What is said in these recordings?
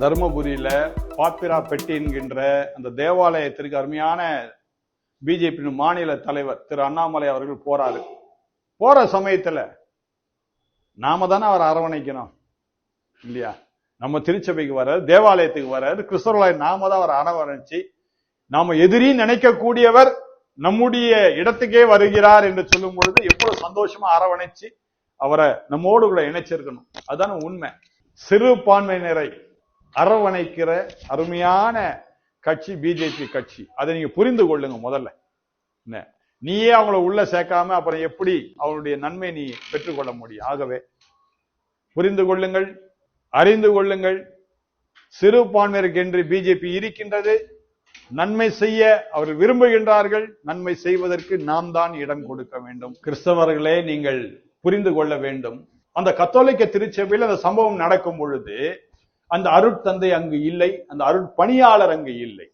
தருமபுரியில பாப்பிரா பெட்டி என்கின்ற அந்த தேவாலயத்திற்கு அருமையான பிஜேபி மாநில தலைவர் திரு அண்ணாமலை அவர்கள் போறாரு. போற சமயத்துல நாம தானே அவரை அரவணைக்கணும். இல்லையா? நம்ம திருச்சபைக்கு வர்றாரு தேவாலயத்துக்கு வர கிறிஸ்தவர்களை நாம தான் அவரை அரவணைச்சு நாம எதிரி நினைக்கக்கூடியவர் நம்முடைய இடத்துக்கே வருகிறார் என்று சொல்லும் பொழுது எவ்வளவு சந்தோஷமா அரவணைச்சு அவரை நம்மோடு கூட இணைச்சிருக்கணும். அதான உண்மை. சிறுபான்மையினரை அரவணைக்கிற அருமையான கட்சி பிஜேபி கட்சி. அதை நீங்க புரிந்து கொள்ளுங்க முதல்ல. என்ன? நீயே அவங்கள உள்ள சேர்க்காம அப்புறம் எப்படி அவனுடைய நன்மை நீ பெற்றுக்கொள்ள முடியும்? ஆகவே புரிந்து கொள்ளுங்கள் அறிந்து கொள்ளுங்கள். சிறுபான்மையருக்கு என்று பிஜேபி இருக்கின்றது. நன்மை செய்ய அவர்கள் விரும்புகின்றார்கள். நன்மை செய்வதற்கு நாம் தான் இடம் கொடுக்க வேண்டும். கிறிஸ்தவர்களே நீங்கள் புரிந்து கொள்ள வேண்டும். அந்த கத்தோலிக்க திருச்சபையில் அந்த சம்பவம் நடக்கும் பொழுது அந்த அருட்தந்தை அங்கு இல்லை அந்த அருட்பணியாளர் அங்கு இல்லை.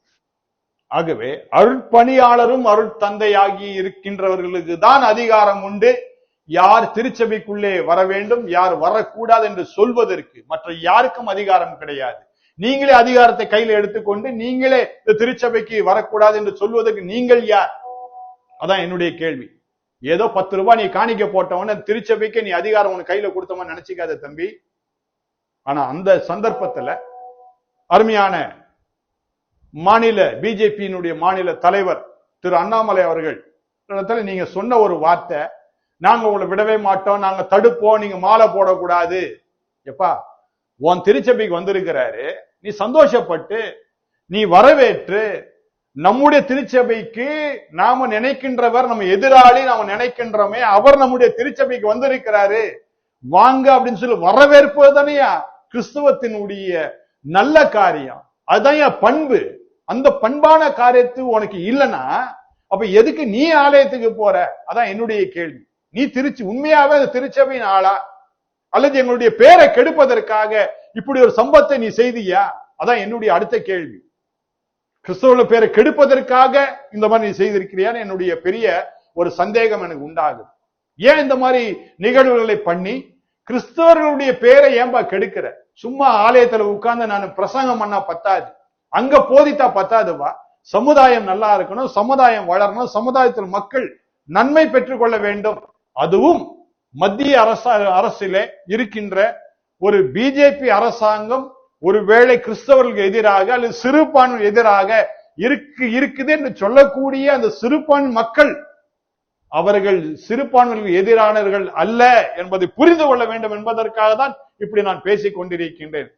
ஆகவே அருட்பணியாளரும் அருட்தந்தையாகி இருக்கின்றவர்களுக்கு தான் அதிகாரம் உண்டு. யார் திருச்சபைக்குள்ளே வர வேண்டும் யார் வரக்கூடாது என்று சொல்வதற்கு மற்ற யாருக்கும் அதிகாரம் கிடையாது. நீங்களே அதிகாரத்தை கையில எடுத்துக்கொண்டு நீங்களே இந்த திருச்சபைக்கு வரக்கூடாது என்று சொல்வதற்கு நீங்கள் யார்? அதான் என்னுடைய கேள்வி. ஏதோ பத்து ரூபாய் நீ காணிக்க போட்டவன திருச்சபைக்கு நீ அதிகாரம் உனக்கு கையில கொடுத்தவன் நினைச்சுக்காத தம்பி. ஆனா அந்த சந்தர்ப்பத்துல அருமையான மாநில பிஜேபியினுடைய மாநில தலைவர் திரு அண்ணாமலை அவர்கள் இடத்துல நீங்க சொன்ன ஒரு வார்த்தை நாங்க உங்களை விடவே மாட்டோம் நாங்க தடுப்போம் நீங்க மாலை போடக்கூடாது. எப்பா உன் திருச்சபைக்கு வந்திருக்கிறாரு நீ சந்தோஷப்பட்டு நீ வரவேற்று நம்முடைய திருச்சபைக்கு நாம நினைக்கின்றவர் நம்ம எதிராளி நாம நினைக்கின்றோமே அவர் நம்முடைய திருச்சபைக்கு வந்திருக்கிறாரு. வாங்க அப்படின்னு சொல்லி வரவேற்பது தானேயா? கிறிஸ்துவத்தினுடைய நல்ல காரியம் அதுதான் என் பண்பு அந்த பண்பான காரியத்து உனக்கு இல்லைன்னா அப்ப எதுக்கு நீ ஆலயத்துக்கு போற? அதான் என்னுடைய கேள்வி. நீ திருச்சி உண்மையாவே அந்த திருச்சபையின் ஆளா? அல்லது எங்களுடைய பேரை கெடுப்பதற்காக இப்படி ஒரு சம்பத்தை நீ செய்தியா? அதான் என்னுடைய அடுத்த கேள்வி. கிறிஸ்தவ பேரை கெடுப்பதற்காக இந்த மாதிரி நீ செய்திருக்கிறியான்னு என்னுடைய பெரிய ஒரு சந்தேகம் எனக்கு உண்டாகுது. ஏன் இந்த மாதிரி நிகழ்வுகளை பண்ணி கிறிஸ்தவர்களுடைய பேரை ஏன்பா கெடுக்கிற? சும்மா ஆலயத்துல உட்கார்ந்து நான் பிரசங்கம் பண்ணா பத்தாது. அங்க போதித்தா பத்தாதுவா சமுதாயம் நல்லா இருக்கணும் சமுதாயம் வளரணும் சமுதாயத்தில் மக்கள் நன்மை பெற்றுக்கொள்ள வேண்டும். அதுவும் மத்திய அரச அரசிலே இருக்கின்ற ஒரு பிஜேபி அரசாங்கம் ஒருவேளை கிறிஸ்தவர்களுக்கு எதிராக அல்லது சிறுபான்மை எதிராக இருக்கு இருக்குது என்று சொல்லக்கூடிய அந்த சிறுபான்மை மக்கள் அவர்கள் சிறுபான்மைகளுக்கு எதிரானவர்கள் அல்ல என்பதை புரிந்து கொள்ள வேண்டும் என்பதற்காக தான் இப்படி நான் பேசிக் கொண்டிருக்கின்றேன்